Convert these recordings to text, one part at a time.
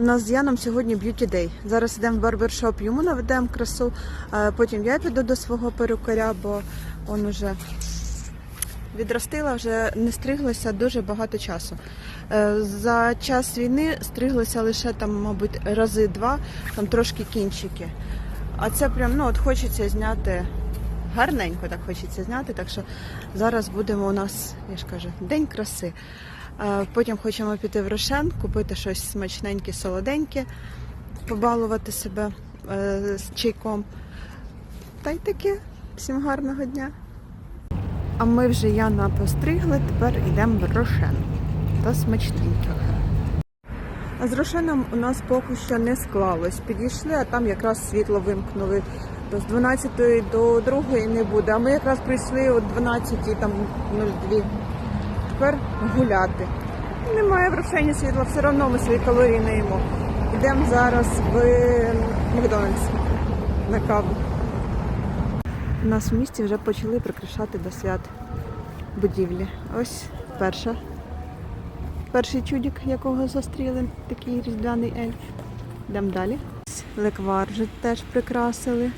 У нас з Яном сьогодні б'юті дей. Зараз йдемо в барбершоп, йому наведемо красу, потім я піду до свого перукаря, бо он уже відростила, вже не стриглася дуже багато часу. Е, За час війни стриглася лише там, мабуть, рази два, там трошки кінчики. А це прям ну от хочеться зняти гарненько, так хочеться зняти. Так що зараз будемо у нас, я ж кажу, день краси. Потім хочемо піти в Рошен, купити щось смачненьке, солоденьке, побалувати себе е, з чайком. Та й таке. Всім гарного дня. А ми вже Яна постригли, тепер йдемо в Рошен. Та смачненько. А з Рошеном у нас поки що не склалось. Підійшли, а там якраз світло вимкнули. З 12 до 2 не буде. А ми якраз прийшли о 12 там 02. Тепер гуляти. Немає в світла, все одно ми свої калорії не їмо. Йдемо зараз в Макдональдс на каву. У нас в місті вже почали прикрашати до свят будівлі. Ось перша. Перший чудик, якого зустріли, такий різдвяний ельф. Йдемо далі. Леквар вже теж прикрасили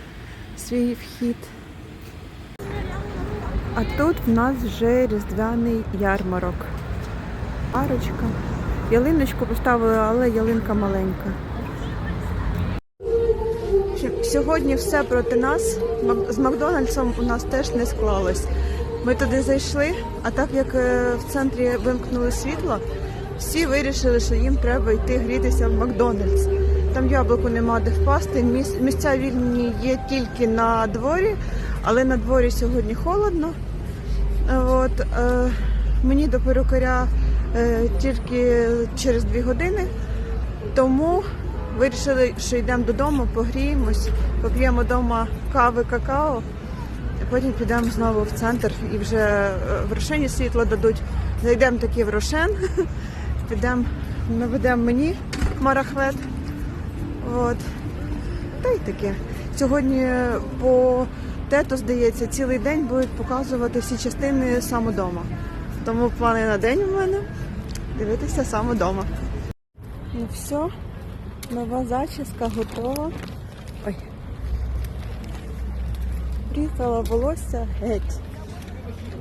свій вхід. А тут в нас вже різдвяний ярмарок. Арочка. Ялиночку поставили, але ялинка маленька. Сьогодні все проти нас. З Макдональдсом у нас теж не склалось. Ми туди зайшли, а так як е, в центрі вимкнули світло, всі вирішили, що їм треба йти грітися в Макдональдс. Там яблуку нема де впасти. Місця вільні є тільки на дворі, але на дворі сьогодні холодно. От, е, мені до перукаря е, тільки через дві години. Тому вирішили, що йдемо додому, погріємось, поп'ємо вдома кави, какао, потім підемо знову в центр і вже е, в Рошені світло дадуть. Зайдемо таки в Рошен, підемо, наведемо мені марахвет. От. Та й таке. Сьогодні по тето, здається, цілий день будуть показувати всі частини самодома. Тому плани на день у мене дивитися самодома. Ну все, нова зачіска готова. Ой. Прікала волосся геть.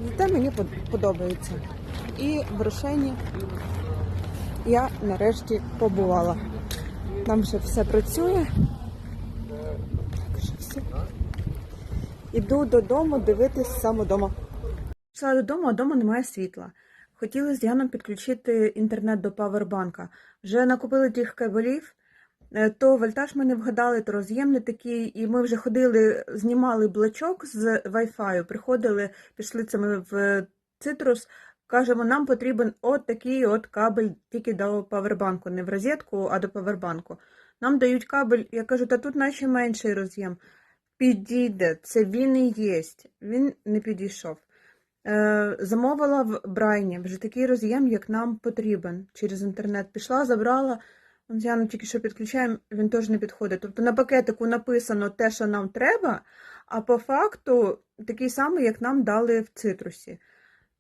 Зате мені подобається. І в Рошені я нарешті побувала. Там вже все працює. Так що все. Іду додому дивитись саме вдома. Пішла додому, а вдома немає світла. Хотіли з Яном підключити інтернет до павербанка. Вже накупили тих кабелів, е, то вольтаж ми не вгадали, то роз'єм не такий, і ми вже ходили, знімали блочок з Wi-Fi, приходили, пішли це ми в цитрус. Кажемо, нам потрібен от такий от кабель тільки до павербанку, не в розетку, а до павербанку. Нам дають кабель, я кажу, та тут наче менший роз'єм. Підійде, це він і є. Він не підійшов. Е, замовила в Брайні вже такий роз'єм, як нам потрібен. Через інтернет пішла, забрала. Яну тільки що підключаємо, він теж не підходить. Тобто на пакетику написано те, що нам треба, а по факту такий самий, як нам дали в цитрусі.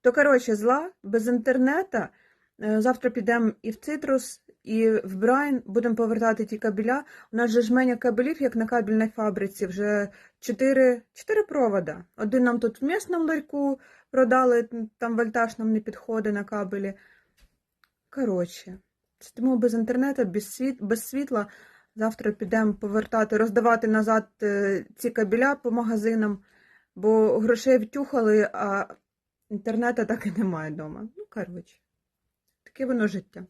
То, коротше, зла, без інтернета. Е, Завтра підемо і в цитрус, і в Брайн, будемо повертати ті кабеля. У нас же жменя кабелів, як на кабельній фабриці, вже чотири, чотири провода. Один нам тут в місному ларьку продали, там вольтаж нам не підходить на кабелі. Коротше, сидимо без інтернету, без, світ, без світла. Завтра підемо повертати, роздавати назад е, ці кабеля по магазинам, бо грошей втюхали, а інтернету так і немає вдома. Ну, коротше, таке воно життя.